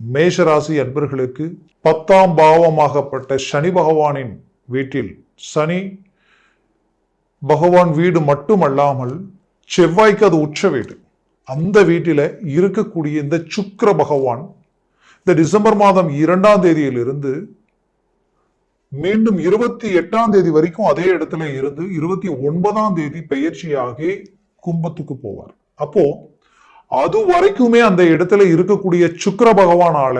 மேஷராசி அன்பர்களுக்கு பத்தாம் பாவமாகப்பட்ட சனி பகவானின் வீட்டில் சனி பகவான் வீடு மட்டுமல்லாமல் செவ்வாய்க்கு அது உச்ச வீடு. அந்த வீட்டில இருக்கக்கூடிய இந்த சுக்கர பகவான் இந்த டிசம்பர் மாதம் இரண்டாம் தேதியிலிருந்து மீண்டும் இருபத்தி எட்டாம் தேதி வரைக்கும் அதே இடத்துல இருந்து இருபத்தி ஒன்பதாம் தேதி பெயர்ச்சியாகி கும்பத்துக்கு போவார். அப்போ அது வரைக்குமே அந்த இடத்துல இருக்கக்கூடிய சுக்கர பகவானால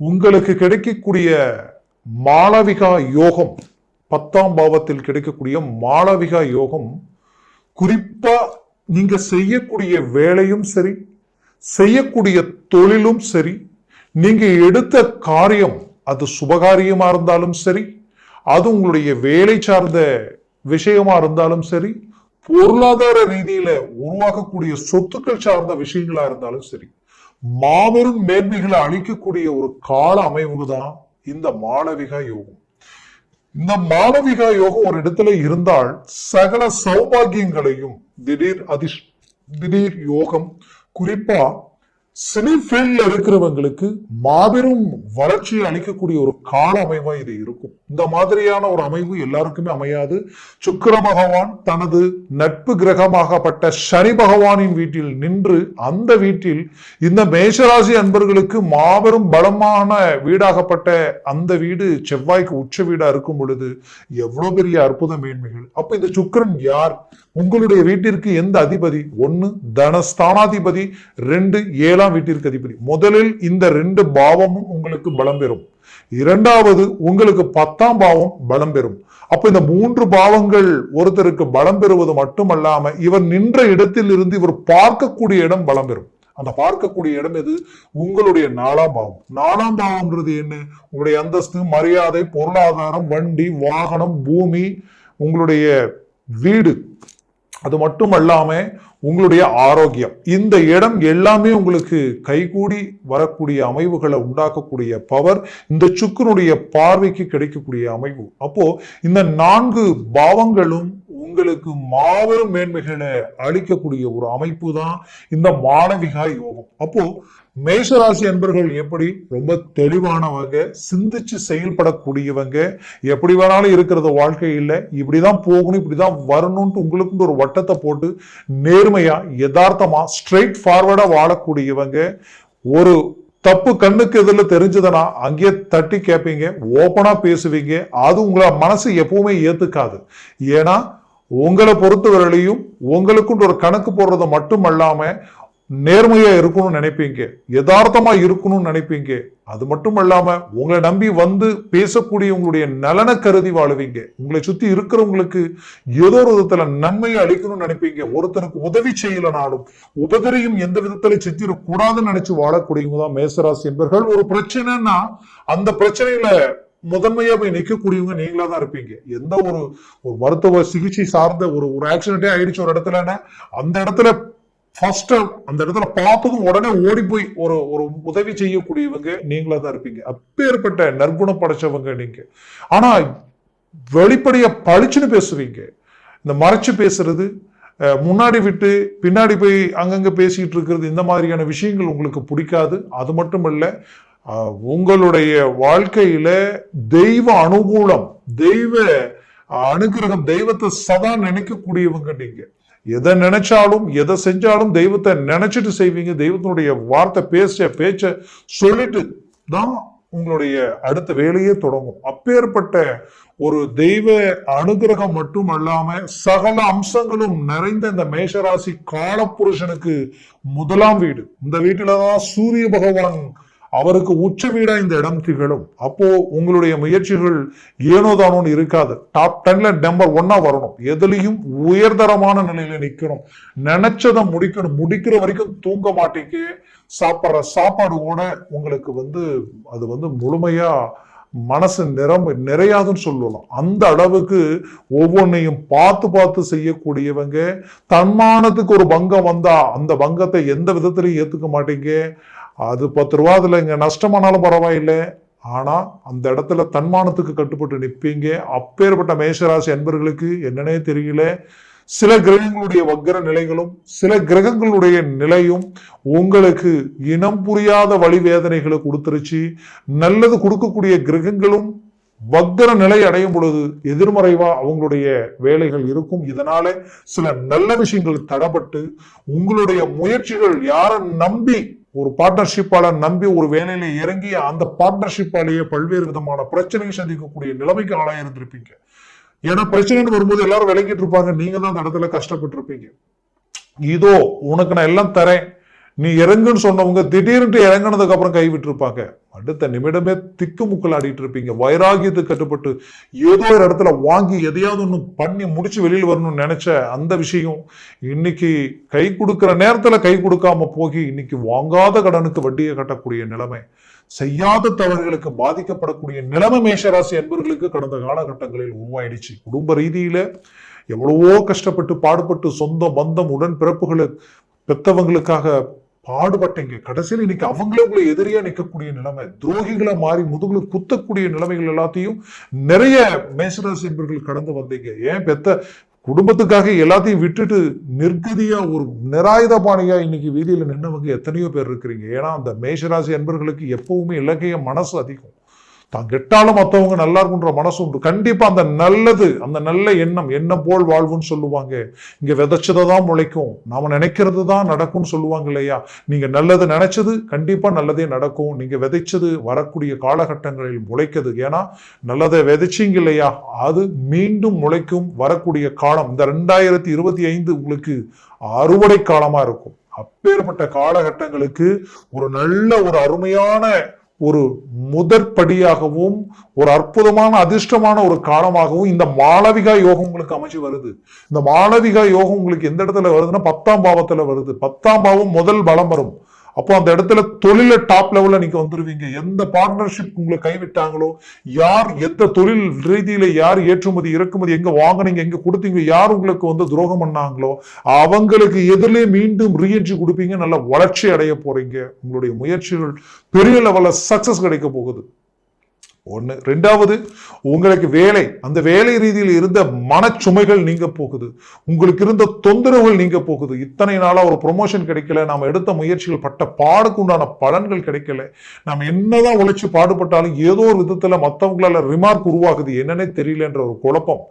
உங்களுக்கு கிடைக்கக்கூடிய மாளவிகா யோகம் பத்தாம் பாவத்தில் கிடைக்கக்கூடிய மாளவிகா யோகம் குறிப்பா நீங்க செய்யக்கூடிய வேலையும் சரி செய்யக்கூடிய தொழிலும் சரி நீங்க எடுத்த காரியம் அது சுபகாரியமா இருந்தாலும் சரி அது உங்களுடைய வேலை சார்ந்த விஷயமா இருந்தாலும் சரி பொருளாதார ரீதியில உருவாக்கக்கூடிய சொத்துக்கள் சார்ந்த விஷயங்களா இருந்தாலும் சரி மாபெரும் மேன்மைகளை அளிக்கக்கூடிய ஒரு கால அமைவு தான் இந்த மாளவிகா யோகம். இந்த மாளவிகா யோகம் ஒரு இடத்துல இருந்தால் சகல சௌபாகியங்களையும் திடீர் அதிர்ஷ் திடீர் யோகம் குறிப்பா சினிஃபீல்ட்ல இருக்கிறவங்களுக்கு மாபெரும் வளர்ச்சியை அளிக்கக்கூடிய ஒரு கால அமைவா இது இருக்கும். இந்த மாதிரியான ஒரு அமைவு எல்லாருக்குமே அமையாது. சுக்கர பகவான் தனது நட்பு கிரகமாகப்பட்ட சனி பகவானின் வீட்டில் நின்று அந்த வீட்டில் இந்த மேஷராசி அன்பர்களுக்கு மாபெரும் பலமான வீடாகப்பட்ட அந்த வீடு செவ்வாய்க்கு உச்ச வீடா இருக்கும் பொழுது எவ்வளவு பெரிய அற்புத மேன்மைகள். அப்ப இந்த சுக்கரன் யார்? உங்களுடைய வீட்டிற்கு எந்த அதிபதி? ஒன்னு தனஸ்தானாதிபதி. ரெண்டு ஏழாம் வீட்டிற்கு அதிபதி. முதலில் இந்த ரெண்டு பாவமும் உங்களுக்கு பலம் பெறும். இரண்டாவது உங்களுக்கு பத்தாம் பாவம் பலம் பெறும். அப்ப இந்த மூன்று பாவங்கள் ஒருத்தருக்கு பலம் பெறுவது மட்டுமல்லாம இவர் நின்ற இடத்தில் இருந்து இவர் பார்க்கக்கூடிய இடம் பலம் பெறும். அந்த பார்க்கக்கூடிய இடம் எது? உங்களுடைய நாலாம் பாவம். நாலாம் பாவம்ன்றது என்ன? உங்களுடைய அந்தஸ்து மரியாதை பொருளாதாரம் வண்டி வாகனம் பூமி உங்களுடைய வீடு. அது மட்டும் அல்லாம உங்களுடைய ஆரோக்கியம். இந்த இடம் எல்லாமே உங்களுக்கு கைகூடி வரக்கூடிய அமைவுகளை உண்டாக்கக்கூடிய பவர் இந்த சுக்கனுடைய பார்வைக்கு கிடைக்கக்கூடிய அமைவு. அப்போ இந்த நான்கு பாவங்களும் உங்களுக்கு மாபெரும் மேன்மைகளை அளிக்கக்கூடிய ஒரு அமைப்பு தான் இந்த மாணவிகா யோகம். அப்போ மேஷராசி அன்பர்கள் எப்படி ரொம்ப தெளிவானவங்க சிந்திச்சு செயல்படக்கூடியவங்க எப்படி வேணாலும் இருக்கிறது வாழ்க்கையில் இப்படிதான் போகணும் இப்படிதான் வரணும்ட்டு உங்களுக்கு ஒரு வட்டத்தை போட்டு நேர்மையா யதார்த்தமா ஸ்ட்ரெயிட் ஃபார்வர்டா வாழக்கூடியவங்க ஒரு தப்பு கண்ணுக்கு எதிரில் தெரிஞ்சதுன்னா அங்கேயே தட்டி கேட்பீங்க ஓப்பனாக பேசுவீங்க அது உங்களை மனசு எப்பவுமே ஏற்றுக்காது ஏன்னா உங்களை பொறுத்தவரையிலையும் உங்களுக்குன்ற ஒரு கணக்கு போடுறது மட்டும் அல்லாமல் நேர்மையா இருக்கணும்னு நினைப்பீங்க. யதார்த்தமா இருக்கணும்னு நினைப்பீங்க. அது மட்டும் இல்லாம உங்களை நம்பி வந்து பேசக்கூடிய உங்களுடைய நலனை கருதி வாழுவீங்க. உங்களை சுத்தி இருக்கிறவங்களுக்கு ஏதோ ஒரு விதத்துல நன்மையை அளிக்கணும்னு நினைப்பீங்க. ஒருத்தனுக்கு உதவி செய்யலனாலும் உபதரியும் எந்த விதத்துல சித்திரக்கூடாதுன்னு நினைச்சு வாழக்கூடியவங்க தான் மேசராசி என்பர்கள். ஒரு பிரச்சனைன்னா அந்த பிரச்சனையில முதன்மையா போய் நிக்கக்கூடியவங்க நீங்களா தான் இருப்பீங்க. எந்த ஒரு ஒரு மருத்துவ சிகிச்சை சார்ந்த ஒரு ஒரு ஆக்சிடென்டே ஆயிடுச்சு ஒரு இடத்துலன்னா அந்த இடத்துல ஃபர்ஸ்ட் அந்த இடத்துல பார்த்ததும் உடனே ஓடி போய் ஒரு ஒரு உதவி செய்யக்கூடியவங்க நீங்களா தான் இருப்பீங்க. அப்பேற்பட்ட நற்குணம் படைச்சவங்க நீங்க. ஆனா வெளிப்படைய பளிச்சுன்னு பேசுவீங்க. இந்த மறைச்சு பேசுறது முன்னாடி விட்டு பின்னாடி போய் அங்கங்க பேசிட்டு இருக்கிறது இந்த மாதிரியான விஷயங்கள் உங்களுக்கு பிடிக்காது. அது மட்டும் இல்லை உங்களுடைய வாழ்க்கையில தெய்வ அனுகூலம் தெய்வ அனுகிரகம் தெய்வத்தை சதா நினைக்கக்கூடியவங்க நீங்க. எதை நினைச்சாலும் எதை செஞ்சாலும் தெய்வத்தை நினைச்சிட்டு செய்வீங்க. தெய்வத்தினுடைய வார்த்தை பேச பேச்ச சொல்லிட்டு தான் உங்களுடைய அடுத்த வேலையே தொடங்கும். அப்பேற்பட்ட ஒரு தெய்வ அனுகிரகம் மட்டும் அல்லாம சகல அம்சங்களும் நிறைந்த இந்த மேஷராசி காலப்புருஷனுக்கு முதலாம் வீடு. இந்த வீட்டுலதான் சூரிய பகவான் அவருக்கு உச்ச வீடா இந்த இடம் திகழும். அப்போ உங்களுடைய முயற்சிகள் ஏனோதானோன்னு இருக்காது. டாப் டென்ல நம்பர் ஒன்னா வரணும். எதுலையும் உயர்தரமான நிலையில நிக்கணும். நினைச்சதை முடிக்கணும். முடிக்கிற வரைக்கும் தூங்க மாட்டேங்க. சாப்பிட்ற சாப்பாடு கூட உங்களுக்கு வந்து அது வந்து முழுமையா மனசு நிரம் நிறையாதுன்னு சொல்லலாம். அந்த அளவுக்கு ஒவ்வொன்றையும் பார்த்து பார்த்து செய்யக்கூடியவங்க தன்மானத்துக்கு ஒரு பங்கம் வந்தா அந்த பங்கத்தை எந்த விதத்திலையும் ஏத்துக்க மாட்டீங்க. அது பத்து ரூபா அதில் இங்கே நஷ்டமானாலும் பரவாயில்லை. ஆனால் அந்த இடத்துல தன்மானத்துக்கு கட்டுப்பட்டு நிற்பீங்க அப்பேற்பட்ட மேஷராசி அன்பர்களுக்கு என்னன்னே தெரியல. சில கிரகங்களுடைய வக்கர நிலைகளும் சில கிரகங்களுடைய நிலையும் உங்களுக்கு இனம் புரியாத வழி வேதனைகளை கொடுத்துருச்சு. நல்லது கொடுக்கக்கூடிய கிரகங்களும் வக்கர நிலை அடையும் பொழுது எதிர்மறைவா அவங்களுடைய வேலைகள் இருக்கும். இதனால சில நல்ல விஷயங்கள் தடப்பட்டு உங்களுடைய முயற்சிகள் யாரை நம்பி ஒரு பார்ட்னர்ஷிப்பால நம்பி ஒரு வேலையில இறங்கி அந்த பார்ட்னர்ஷிப்பாலேயே பல்வேறு விதமான பிரச்சனையை சந்திக்கக்கூடிய நிலைமைக்கு ஆளாக இருந்திருப்பீங்க. ஏன்னா பிரச்சனைன்னு வரும்போது எல்லாரும் விளங்கிட்டு இருப்பாங்க. நீங்க தான் அந்த இடத்துல கஷ்டப்பட்டு இருப்பீங்க இதோ உனக்கு நான் எல்லாம் தரேன். நீ இறங்குன்னு சொன்னவங்க திடீர்னு இறங்குனதுக்கு அப்புறம் கைவிட்டு இருப்பாங்க அடுத்த நிமிடமே திக்கு முக்கல் ஆடிட்டு இருப்பீங்க. வைராகியத்துக்கு கட்டுப்பட்டு ஏதோ ஒரு இடத்துல வாங்கி எதையாவது ஒன்று பண்ணி முடிச்சு வெளியில் வரணும்னு நினைச்ச அந்த விஷயம் இன்னைக்கு கை கொடுக்குற நேரத்தில் கை கொடுக்காம போகி இன்னைக்கு வாங்காத கடனுக்கு வட்டியை கட்டக்கூடிய நிலைமை செய்யாத தவறுகளுக்கு பாதிக்கப்படக்கூடிய நிலைமை மேஷராசி என்பவர்களுக்கு கடந்த காலகட்டங்களில் உருவாயிடுச்சு. குடும்ப ரீதியில எவ்வளவோ கஷ்டப்பட்டு பாடுபட்டு சொந்த பந்தம் உடன் பிறப்புகளை பெத்தவங்களுக்காக பாடுபட்டீங்க கடைசியில் இன்னைக்கு அவங்களே உங்களை எதிரியா நிற்கக்கூடிய நிலைமை துரோகிகளை மாறி முதுகுல குத்தக்கூடிய நிலைமைகள் எல்லாத்தையும் நிறைய மேசராசி என்பர்கள் கடந்து வந்தீங்க. ஏன் பெத்த குடும்பத்துக்காக எல்லாத்தையும் விட்டுட்டு நிர்கதியா ஒரு நிராயுதபாணியா இன்னைக்கு வீதியில நின்னவங்க எத்தனையோ பேர் இருக்கிறீங்க. ஏன்னா அந்த மேஷராசி என்பர்களுக்கு எப்பவுமே இலக்கைய மனசு அதிகம். தான் கெட்டாலும் மற்றவங்க நல்லா இருக்குன்ற மனசு உண்டு. கண்டிப்பாக அந்த நல்லது அந்த நல்ல எண்ணம் என்ன போல் வாழ்வுன்னு சொல்லுவாங்க. இங்கே விதைச்சதை தான் முளைக்கும். நாம நினைக்கிறது தான் நடக்கும்னு சொல்லுவாங்க இல்லையா? நீங்கள் நல்லது நினைச்சது கண்டிப்பாக நல்லதே நடக்கும். நீங்கள் விதைச்சது வரக்கூடிய காலகட்டங்களில் முளைக்குது. ஏன்னா நல்லதை விதைச்சிங்க இல்லையா? அது மீண்டும் முளைக்கும். வரக்கூடிய காலம் இந்த ரெண்டாயிரத்தி இருபத்தி ஐந்து உங்களுக்கு அறுவடை காலமாக இருக்கும். அப்பேற்பட்ட காலகட்டங்களுக்கு ஒரு நல்ல ஒரு அருமையான ஒரு முதற்படியாகவும் ஒரு அற்புதமான அதிர்ஷ்டமான ஒரு காலமாகவும் இந்த மாளவிகா யோகம் உங்களுக்கு அமைச்சு வருது. இந்த மாளவிகா யோகம் உங்களுக்கு எந்த இடத்துல வருதுன்னா பத்தாம் பாவத்துல வருது. பத்தாம் பாவம் முதல் பலம் வரும். அப்போ அந்த இடத்துல தொழில டாப் லெவல்ல நீங்க வந்துருவீங்க. எந்த பார்ட்னர்ஷிப் உங்களை கைவிட்டாங்களோ யார் எந்த தொழில் ரீதியில யார் ஏற்றுமதி இறக்குமதி எங்க வாங்குனீங்க எங்க கொடுத்தீங்க யார் உங்களுக்கு வந்து துரோகம் பண்ணாங்களோ அவங்களுக்கு எதிரிலே மீண்டும் ரீஎன்ட்ரி கொடுப்பீங்க. நல்ல வளர்ச்சி அடைய போறீங்க. உங்களுடைய முயற்சிகள் பெரிய லெவல்ல சக்சஸ் கிடைக்க போகுது. ஒன்று ரெண்டாவது உங்களுக்கு வேலை அந்த வேலை ரீதியில் இருந்த மனச்சுமைகள் நீங்க போகுது. உங்களுக்கு இருந்த தொந்தரவுகள் நீங்க போகுது. இத்தனை நாளாக ஒரு ப்ரொமோஷன் கிடைக்கல நாம் எடுத்த முயற்சிகள் பட்ட பாடுக்கு உண்டான பலன்கள் கிடைக்கல. நாம் என்னதான் உழைச்சி பாடுபட்டாலும் ஏதோ ஒரு விதத்தில் மற்றவங்களால் ரிமார்க் உருவாகுது. என்னன்னே தெரியலன்ற ஒரு குழப்பம்.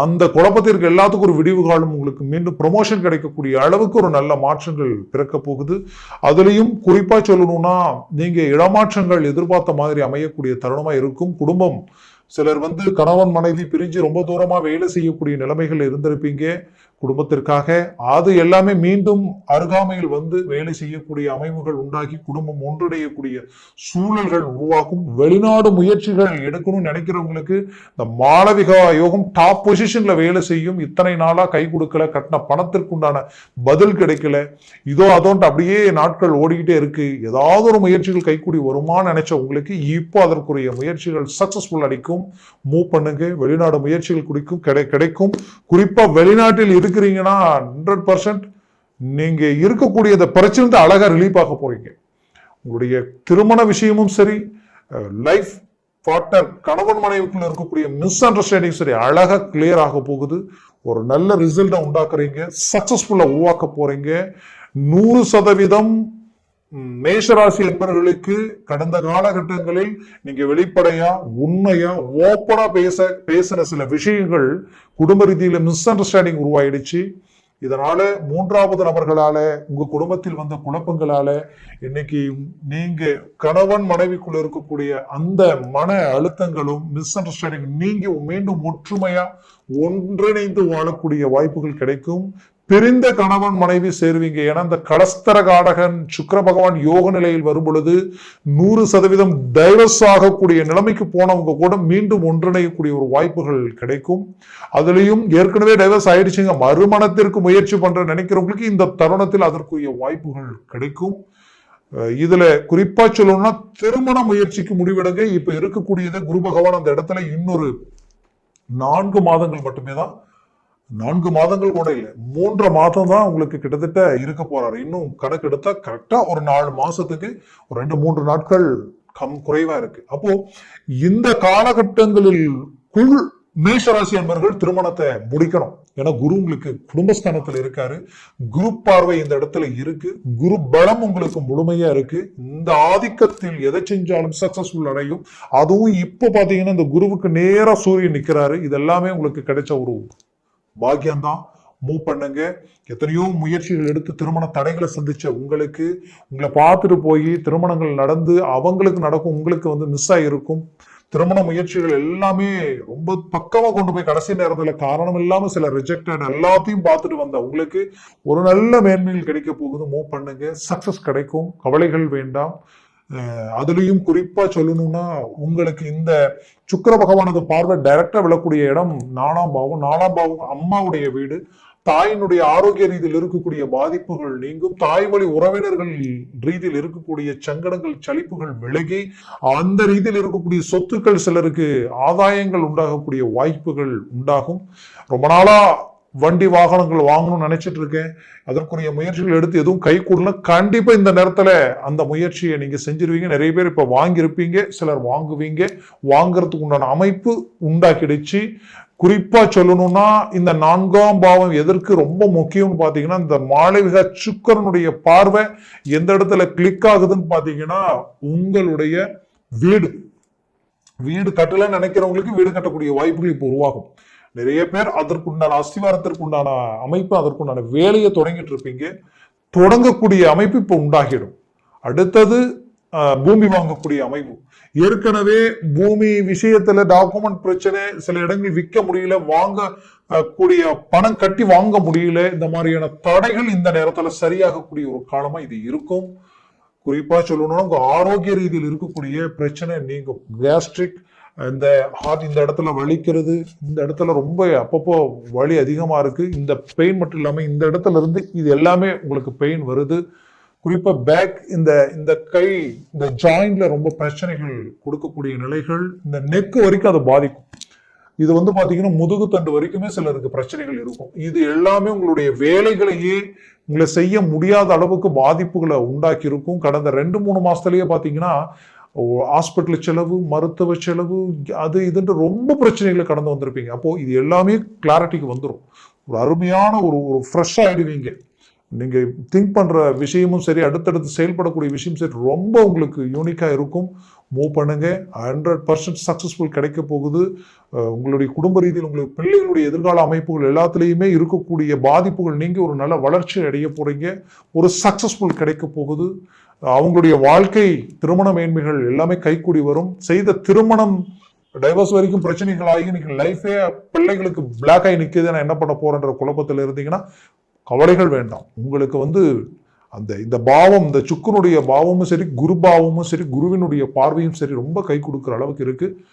அந்த குழப்பத்திற்கு எல்லாத்துக்கும் ஒரு விடிவு காலம். உங்களுக்கு மீண்டும் ப்ரொமோஷன் கிடைக்கக்கூடிய அளவுக்கு ஒரு நல்ல மாற்றங்கள் பிறக்க போகுது. அதுலேயும் குறிப்பாக சொல்லணும்னா நீங்கள் இடமாற்றங்கள் எதிர்பார்த்த மாதிரி அமையக்கூடிய தருணமாக இருக்கும். குடும்பம். சிலர் வந்து கணவன் மனைவி பிரிஞ்சு ரொம்ப தூரமாக வேலை செய்யக்கூடிய நிலைமைகள் இருந்திருப்பீங்க. குடும்பத்திற்காக அது எல்லாமே மீண்டும் அருகாமையில் வந்து வேலை செய்யக்கூடிய அமைவுகள் உண்டாகி குடும்பம் ஒன்றடையக்கூடிய சூழல்கள் உருவாக்கும் வெளிநாடு முயற்சிகள் எடுக்கணும்னு நினைக்கிறவங்களுக்கு இந்த மாளவிகா யோகம் டாப் பொசிஷன்ல வேலை செய்யும். இத்தனை நாளா கை கொடுக்கல கட்டின பணத்திற்குண்டான பதில் கிடைக்கல. இதோ அதோன்ட்டு அப்படியே நாட்கள் ஓடிக்கிட்டே இருக்கு. ஏதாவது ஒரு முயற்சிகள் கைக்கூடி வருமான்னு நினைச்ச உங்களுக்கு இப்போ அதற்குரிய முயற்சிகள் சக்சஸ்ஃபுல் அடிக்கும். மூவ் பண்ணுங்க. வெளிநாடு முயற்சிகள் குடிக்கும் கிடை கிடைக்கும். குறிப்பா வெளிநாட்டில் இருக்கிறீங்கன்னா ஹண்ட்ரட் பர்சன்ட் நீங்க இருக்கக்கூடிய இந்த பிரச்சனை அழகா ரிலீஃப் ஆக போறீங்க. உங்களுடைய திருமண விஷயமும் சரி லைஃப் பார்ட்னர் கணவன் மனைவிக்குள்ள இருக்கக்கூடிய மிஸ் அண்டர்ஸ்டாண்டிங் சரி அழகா கிளியர் ஆக போகுது. ஒரு நல்ல ரிசல்ட்டை உண்டாக்குறீங்க சக்ஸஸ்ஃபுல்லாக உருவாக்க போறீங்க. நூறு சதவீதம் மேஷராசி என்பவர்களுக்கு கடந்த காலகட்டங்களில் நீங்க வெளிப்படையா உண்மையா ஓப்பனா பேச பேசின சில விஷயங்கள் குடும்ப ரீதியில மிஸ் அண்டர்ஸ்டாண்டிங் உருவாயிடுச்சு. இதனால மூன்றாவது நபர்களால உங்க குடும்பத்தில் வந்த குழப்பங்களால இன்னைக்கு நீங்க கணவன் மனைவிக்குள்ள இருக்கக்கூடிய அந்த மன அழுத்தங்களும் மிஸ் அண்டர்ஸ்டாண்டிங் நீங்க மீண்டும் ஒற்றுமையா ஒன்றிணைந்து வாழக்கூடிய வாய்ப்புகள் கிடைக்கும். பிரிந்த கணவன் மனைவி சேருவீங்க. ஏன்னா இந்த கடஸ்தர காடகன் சுக்கர பகவான் யோக நிலையில் வரும் பொழுது நூறு சதவீதம் டைவர்ஸ் ஆகக்கூடிய நிலைமைக்கு போனவங்க கூட மீண்டும் ஒன்றிணையக்கூடிய ஒரு வாய்ப்புகள் கிடைக்கும். அதுலயும் ஏற்கனவே டைவர்ஸ் ஆயிடுச்சுங்க. மறுமணத்திற்கு முயற்சி பண்ற நினைக்கிறவங்களுக்கு இந்த தருணத்தில் அதற்குரிய வாய்ப்புகள் கிடைக்கும். அஹ் இதுல குறிப்பா சொல்லணும்னா திருமண முயற்சிக்கு முடிவெடுங்க. இப்ப இருக்கக்கூடியது குரு பகவான் அந்த இடத்துல இன்னொரு நான்கு மாதங்கள் மட்டுமே தான் நான்கு மாதங்கள் கூட இல்லை. மூன்றரை மாதம் தான் உங்களுக்கு கிட்டத்தட்ட இருக்க போறாரு. இன்னும் கணக்கு எடுத்தா கரெக்டா ஒரு நாலு மாசத்துக்கு ஒரு ரெண்டு மூன்று நாட்கள் கம் குறைவா இருக்கு. அப்போ இந்த காலகட்டங்களில் குள் மேஷராசி அன்பர்கள் திருமணத்தை முடிக்கணும். ஏன்னா குரு உங்களுக்கு குடும்பஸ்தானத்துல இருக்காரு. குரு பார்வை இந்த இடத்துல இருக்கு. குரு பலம் உங்களுக்கு முழுமையா இருக்கு. இந்த ஆதிக்கத்தில் எதை செஞ்சாலும் சக்சஸ்ஃபுல் அடையும். அதுவும் இப்ப பாத்தீங்கன்னா இந்த குருவுக்கு நேரா சூரியன் நிக்கிறாரு. இது எல்லாமே உங்களுக்கு கிடைச்ச ஒரு பாக்கியம்தான். மூவ் பண்ணுங்க. எத்தனையோ முயற்சிகள் எடுத்து திருமண தடைகளை சந்திச்ச உங்களுக்கு உங்களை பார்த்துட்டு போய் திருமணங்கள் நடந்து அவங்களுக்கு நடக்கும் உங்களுக்கு வந்து மிஸ் ஆகிருக்கும் திருமண முயற்சிகள் எல்லாமே ரொம்ப பக்கமாக கொண்டு போய் கடைசி நேரத்தில் காரணம் இல்லாமல் சில ரிஜெக்டட் எல்லாத்தையும் பார்த்துட்டு வந்த உங்களுக்கு ஒரு நல்ல மேன்மையில் கிடைக்க போகுது. மூவ் பண்ணுங்க. சக்சஸ் கிடைக்கும். கவலைகள் வேண்டாம். அதுலயும் குறிப்பா சொல்லணும்னா உங்களுக்கு இந்த சுக்கிர பகவானது பார்வை டைரக்டா விழக்கூடிய இடம் நாலாம் பாவம். நாலாம் பாவம் அம்மாவுடைய வீடு. தாயினுடைய ஆரோக்கிய ரீதியில் இருக்கக்கூடிய பாதிப்புகள் நீங்கும். தாய்மொழி உறவினர்கள் ரீதியில் இருக்கக்கூடிய சங்கடங்கள் சலிப்புகள் விலகி அந்த ரீதியில் இருக்கக்கூடிய சொத்துக்கள் சிலருக்கு ஆதாயங்கள் உண்டாகக்கூடிய வாய்ப்புகள் உண்டாகும். ரொம்ப நாளா வண்டி வாகனங்கள் வாங்கணும்னு நினைச்சிட்டு இருக்கேன். அதற்குரிய முயற்சிகள் எடுத்து எதுவும் கை கூடல. கண்டிப்பாக இந்த நேரத்தில் அந்த முயற்சியை நீங்கள் செஞ்சிருவீங்க. நிறைய பேர் இப்போ வாங்கியிருப்பீங்க சிலர் வாங்குவீங்க. வாங்குறதுக்கு உண்டான அமைப்பு உண்டாக்கிடுச்சு. குறிப்பாக சொல்லணும்னா இந்த நான்காம் பாவம் எதற்கு ரொம்ப முக்கியம்னு பார்த்தீங்கன்னா இந்த மாளவிகா சுக்கரனுடைய பார்வை எந்த இடத்துல கிளிக் ஆகுதுன்னு பார்த்தீங்கன்னா உங்களுடைய வீடு. வீடு கட்டலன்னு நினைக்கிறவங்களுக்கு வீடு கட்டக்கூடிய வாய்ப்புகள் இப்போ உருவாகும். நிறைய பேர் அதற்குண்டான அஸ்திவாரத்திற்குண்டான அமைப்பு அதற்குண்டான வேலையை தொடங்கிட்டு இருப்பீங்க. தொடங்கக்கூடிய அமைப்பு இப்போ உண்டாகிடும். அடுத்தது பூமி வாங்கக்கூடிய அமைப்பு ஏற்கனவே பூமி விஷயத்துல டாக்குமெண்ட் பிரச்சனை சில இடங்களில் விற்க முடியல வாங்க கூடிய பணம் கட்டி வாங்க முடியல இந்த மாதிரியான தடைகள் இந்த நேரத்துல சரியாகக்கூடிய ஒரு காலமா இது இருக்கும். குறிப்பா சொல்லணும்னா உங்க ஆரோக்கிய ரீதியில் இருக்கக்கூடிய பிரச்சனை நீங்க கேஸ்ட்ரிக் இந்த ஹார்ட் இந்த இடத்துல வலிக்கிறது இந்த இடத்துல ரொம்ப அப்பப்போ வலி அதிகமாக இருக்குது இந்த பெயின் மட்டும் இல்லாமல் இந்த இடத்துல இருந்து இது எல்லாமே உங்களுக்கு பெயின் வருது. குறிப்பாக பேக் இந்த இந்த கை இந்த ஜாயிண்ட்ல ரொம்ப பிரச்சனைகள் கொடுக்கக்கூடிய நிலைகள் இந்த நெக்கு வரைக்கும் அதை பாதிக்கும். இது வந்து பார்த்தீங்கன்னா முதுகு தண்டு வரைக்குமே சிலருக்கு பிரச்சனைகள் இருக்கும். இது எல்லாமே உங்களுடைய வேலைகளையே உங்களை செய்ய முடியாத அளவுக்கு பாதிப்புகளை உண்டாக்கி இருக்கும் கடந்த ரெண்டு மூணு மாசத்துலயே பார்த்தீங்கன்னா ஹாஸ்பிட்டல் செலவு மருத்துவ செலவு அது இதுன்ற ரொம்ப பிரச்சனைகளை கடந்து வந்திருப்பீங்க. அப்போது இது எல்லாமே கிளாரிட்டிக்கு வந்துடும் ஒரு அருமையான ஒரு ஒரு ஃப்ரெஷ்ஷாக ஆகிடுவீங்க நீங்கள் திங்க் பண்ணுற விஷயமும் சரி அடுத்தடுத்து செயல்படக்கூடிய விஷயம் சரி ரொம்ப உங்களுக்கு யூனிக்காக இருக்கும். மூவ் பண்ணுங்கள் ஹண்ட்ரட் பர்சன்ட் சக்ஸஸ்ஃபுல் கிடைக்க போகுது. உங்களுடைய குடும்ப ரீதியில் உங்களுக்கு பிள்ளைகளுடைய எதிர்கால அமைப்புகள் எல்லாத்துலேயுமே இருக்கக்கூடிய பாதிப்புகள் நீங்கள் ஒரு நல்ல வளர்ச்சி அடைய போகிறீங்க ஒரு சக்ஸஸ்ஃபுல் கிடைக்க போகுது. அவங்களுடைய வாழ்க்கை திருமண மேன்மைகள் எல்லாமே கைக்கூடி வரும். செய்த திருமணம் டைவர்ஸ் வரைக்கும் பிரச்சனைகள் ஆகி இன்னைக்கு லைஃபே பிள்ளைகளுக்கு பிளாக் ஆகி நிற்குது நான் என்ன பண்ண போறேன்ற குழப்பத்தில் இருந்தீங்கன்னா கவலைகள் வேண்டாம். உங்களுக்கு வந்து அந்த இந்த பாவம் இந்த சுக்கனுடைய பாவமும் சரி குரு பாவமும் சரி குருவினுடைய பார்வையும் சரி ரொம்ப கை கொடுக்குற அளவுக்கு இருக்கு.